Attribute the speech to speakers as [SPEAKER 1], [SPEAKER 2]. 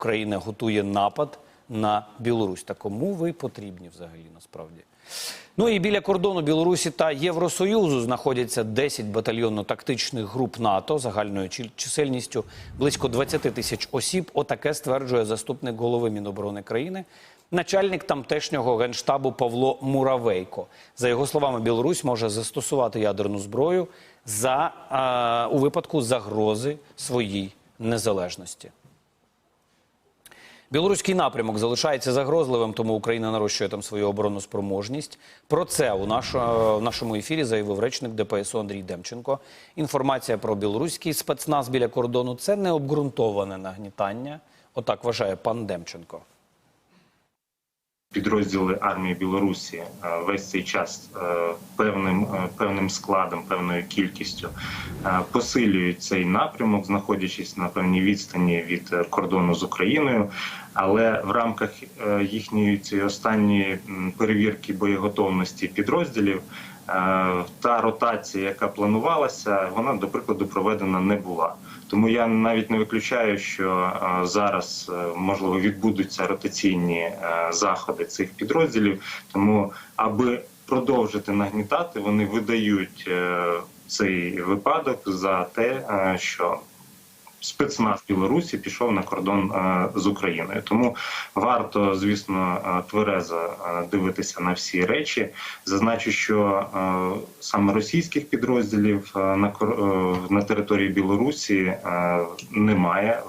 [SPEAKER 1] Україна готує напад на Білорусь. Та кому ви потрібні взагалі насправді? Ну і біля кордону Білорусі та Євросоюзу знаходяться 10 батальйонно-тактичних груп НАТО загальною чисельністю близько 20 тисяч осіб. Отаке стверджує заступник голови Міноборони країни, начальник тамтешнього генштабу Павло Муравейко. За його словами, Білорусь може застосувати ядерну зброю за а, у випадку загрози своїй незалежності. Білоруський напрямок залишається загрозливим, тому Україна нарощує там свою оборонну спроможність. Про це у в нашому ефірі заявив речник ДПСУ Андрій Демченко. Інформація про білоруський спецназ біля кордону це необґрунтоване нагнітання. Отак вважає пан Демченко.
[SPEAKER 2] підрозділи армії Білорусі е, весь цей час е, певним певним складом, певною кількістю е, посилюють цей напрямок, знаходячись на певній відстані від е, кордону з Україною. Але в рамках е, їхньої цієї останньої перевірки боєготовності підрозділів. Та ротація, яка планувалася, вона до прикладу проведена не була. Тому я навіть не виключаю, що зараз можливо відбудуться ротаційні заходи цих підрозділів. Тому, аби продовжити нагнітати, вони видають е, цей випадок за те, е, що спецназ Білорусі пішов на кордон е, з Україною. Тому варто, звісно, тверезо дивитися на всі речі. Зазначу, що саме російських підрозділів на території Білорусі немає.